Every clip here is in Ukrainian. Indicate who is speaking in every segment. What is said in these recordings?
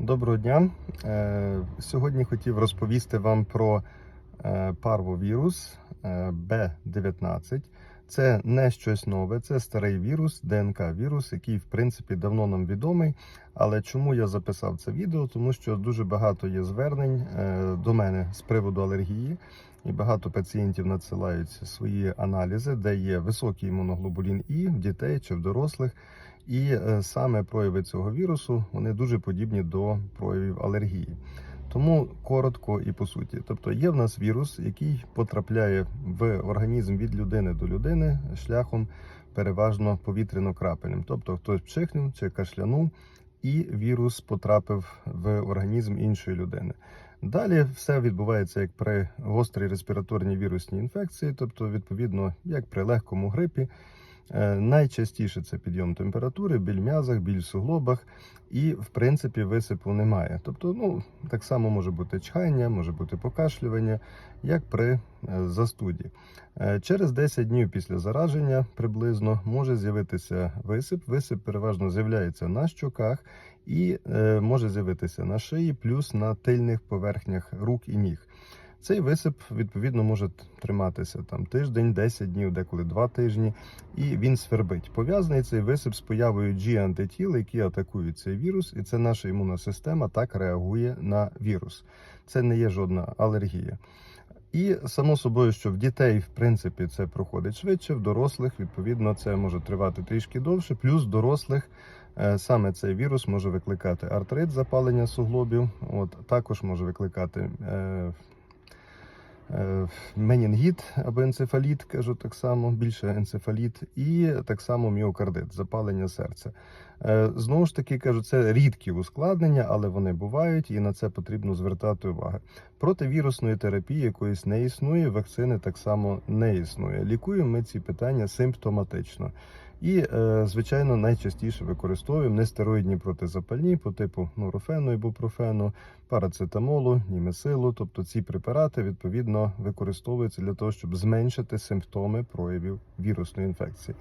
Speaker 1: Доброго дня. Е, Сьогодні хотів розповісти вам про е, парвовірус е, B19. Це не щось нове, це старий вірус, ДНК-вірус, який в принципі давно нам відомий. Але чому я записав це відео? Тому що дуже багато є звернень е, до мене з приводу алергії, і багато пацієнтів надсилають свої аналізи, де є високий імуноглобулін І в дітей чи в дорослих. І е, саме прояви цього вірусу вони дуже подібні до проявів алергії. Тому коротко і по суті. Тобто є в нас вірус, який потрапляє в організм від людини до людини шляхом переважно повітряно-крапельним. Тобто хтось пчихнув чи кашлянув, і вірус потрапив в організм іншої людини. Далі все відбувається як при гострій респіраторній вірусній інфекції, тобто, відповідно, як при легкому грипі. Е, Найчастіше це підйом температури, біль м'язах, біль в суглобах, і в принципі висипу немає. Тобто, ну так само може бути чхання, може бути покашлювання, як при е, застуді. Е, Через 10 днів після зараження приблизно може з'явитися висип. Висип переважно з'являється на щоках і може з'явитися на шиї, плюс на тильних поверхнях рук і ніг. Цей висип відповідно може триматися там тиждень, 10 днів, деколи 2 тижні, і він свербить. Пов'язаний цей висип з появою G-антитіл, які атакують цей вірус, і це наша імунна система так реагує на вірус. Це не є жодна алергія. І само собою, що в дітей, в принципі, це проходить швидше, в дорослих, відповідно, це може тривати трішки довше. Плюс в дорослих е, саме цей вірус може викликати артрит, запалення суглобів, от також може викликати. Е, Менінгіт або енцефаліт, кажу так само, більше енцефаліт, і так само міокардит, запалення серця. Е, Знову ж таки кажу, це рідкі ускладнення, але вони бувають, і на це потрібно звертати увагу. Противірусної терапії якоїсь не існує, вакцини так само не існує. Лікуємо ми ці питання симптоматично. І, е, звичайно, найчастіше використовуємо нестероїдні протизапальні по типу нурофену, ібупрофену, парацетамолу, німесилу. Тобто ці препарати відповідно використовуються для того, щоб зменшити симптоми проявів вірусної інфекції.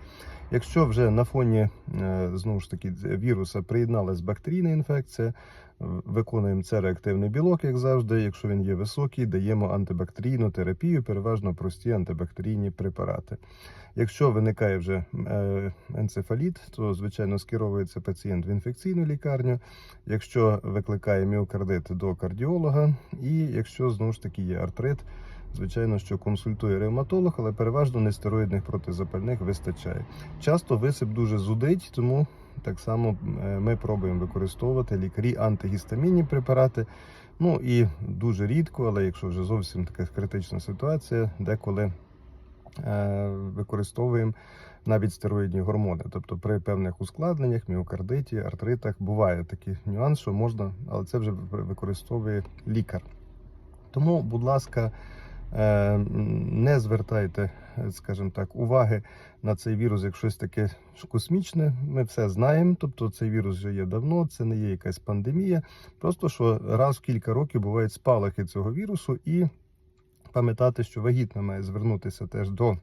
Speaker 1: Якщо вже на фоні е, знову ж таки віруса приєдналась бактерійна інфекція, виконуємо це реактивний білок, як завжди. Якщо він є високий, даємо антибактерійну терапію, переважно прості антибактерійні препарати. Якщо виникає вже е, енцефаліт, то звичайно скеровується пацієнт в інфекційну лікарню. Якщо викликає міокардит до кардіолога, і якщо знову ж таки є артрит, звичайно, що консультує ревматолог, але переважно нестероїдних протизапальних вистачає. Часто висип дуже зудить, тому так само е, ми пробуємо використовувати лікарі антигістамінні препарати. Ну і дуже рідко, але якщо вже зовсім така критична ситуація, деколи е, використовуємо навіть стероїдні гормони. Тобто при певних ускладненнях, міокардиті, артритах буває такий нюанс, що можна, але це вже використовує лікар. Тому, будь ласка, не звертайте, скажімо так, уваги на цей вірус як щось таке космічне. Ми все знаємо. Тобто цей вірус вже є давно, це не є якась пандемія. Просто що раз в кілька років бувають спалахи цього вірусу, і пам'ятати, що вагітна має звернутися теж до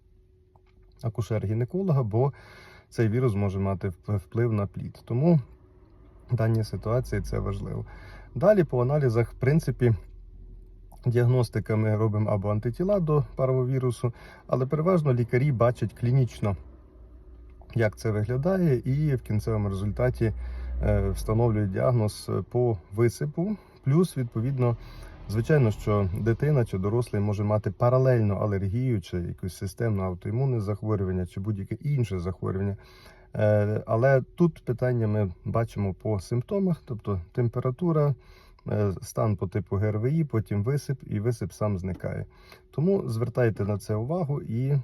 Speaker 1: акушер-гінеколога, бо цей вірус може мати вплив на плід. Тому в даній ситуації це важливо. Далі по аналізах, в принципі. Діагностика ми робимо або антитіла до паровірусу, але переважно лікарі бачать клінічно, як це виглядає, і в кінцевому результаті е, встановлюють діагноз по висипу. Плюс, відповідно, звичайно, що дитина чи дорослий може мати паралельно алергію, чи якусь системне аутоімунне захворювання, чи будь-яке інше захворювання. Е, Але тут питання ми бачимо по симптомах, тобто температура. Е, стан по типу ГРВІ, потім висип, і висип сам зникає. Тому звертайте на це увагу і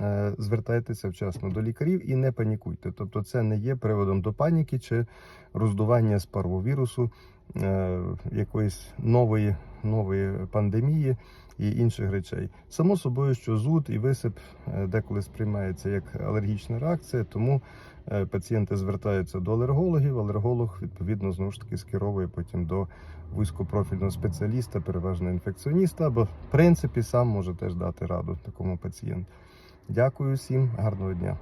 Speaker 1: е, звертайтеся вчасно до лікарів і не панікуйте. Тобто, це не є приводом до паніки чи роздування з парвовірусу, е, якоїсь нової, нової пандемії. І інших речей. Само собою, що зуд і висип е, деколи сприймається як алергічна реакція, тому е, пацієнти звертаються до алергологів. Алерголог відповідно знову ж таки скеровує потім до вузькопрофільного спеціаліста, переважно інфекціоніста, або в принципі сам може теж дати раду такому пацієнту. Дякую всім, гарного дня.